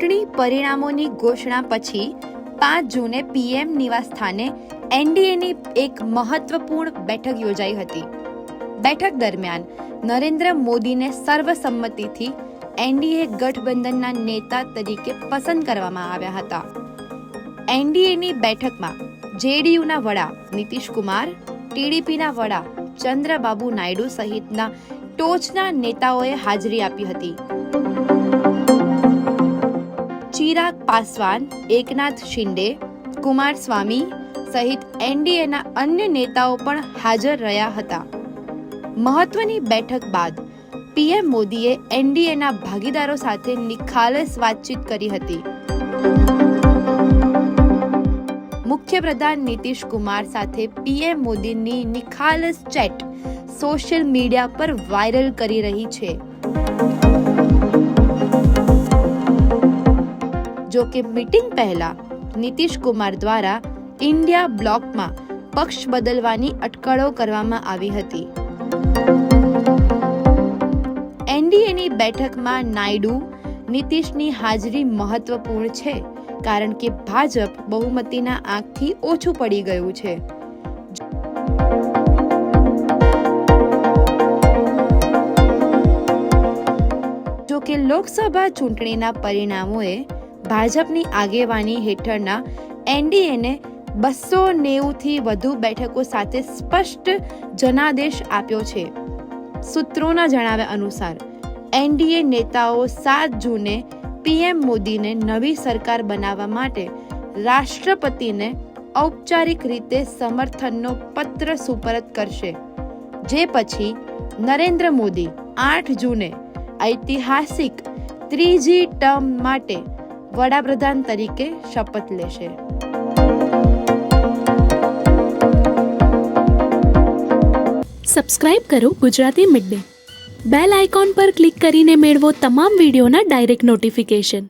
ચૂંટણી પરિણામોની ઘોષણા પછી પાંચ જૂને પીએમ નિવાસ સ્થાને એનડીએની એક મહત્વપૂર્ણ બેઠક યોજાઈ હતી. બેઠક દરમિયાન નરેન્દ્ર મોદીને સર્વસંમતિથી એનડીએ ગઠબંધનના નેતા તરીકે પસંદ કરવામાં આવ્યા હતા. એનડીએની બેઠકમાં જેડીયુના વડા નીતિશ કુમાર ટીડીપીના વડા ચંદ્રબાબુ નાયડુ સહિતના ટોચના નેતાઓએ હાજરી આપી હતી. ચિરાગ પાસવાન, એકનાથ શિંદે, કુમાર સ્વામી સહિત એનડીએના અન્ય નેતાઓ પણ હાજર રહ્યા હતા. મહત્વની બેઠક બાદ પીએમ મોદીએ એનડીએના ભાગીદારો સાથે નિખાલસ વાતચીત કરી હતી. મુખ્યપ્રધાન નીતિશ કુમાર સાથે પીએમ મોદીની નિખાલસ ચેટ સોશિયલ મીડિયા પર વાયરલ કરી રહી છે. જો કે મીટિંગ પહેલા નીતિશ કુમાર દ્વારા ઇન્ડિયા બ્લોકમાં પક્ષ બદલવાની અટકળો કરવામાં આવી હતી. એનડીએની બેઠકમાં નાયડુ નીતિશની હાજરી મહત્વપૂર્ણ છે, કારણ કે ભાજપ બહુમતીના આંખથી ઓછું પડી ગયું છે. જોકે લોકસભા ચૂંટણીના પરિણામોએ ભાજપની આગેવાની હેઠળના એનડીએને બસો નેવુંથી વધુ બેઠકો સાથે સ્પષ્ટ જનાદેશ આપ્યો છે. સૂત્રોના જણાવ્યા અનુસાર, એનડીએ નેતાઓ સાત જૂને પીએમ મોદીને નવી સરકાર બનાવવા માટે રાષ્ટ્રપતિને ઔપચારિક રીતે સમર્થનનો પત્ર સુપરત કરશે. જે પછી નરેન્દ્ર મોદી આઠ જૂને ઐતિહાસિક ત્રીજી ટર્મ માટે વડાપ્રધાન તરીકે શપથ લેશે. સબસ્ક્રાઇબ કરો ગુજરાતી મિડ બેલ આઇકોન પર ક્લિક કરીને મેળવો તમામ વિડીયોના ડાયરેક્ટ નોટિફિકેશન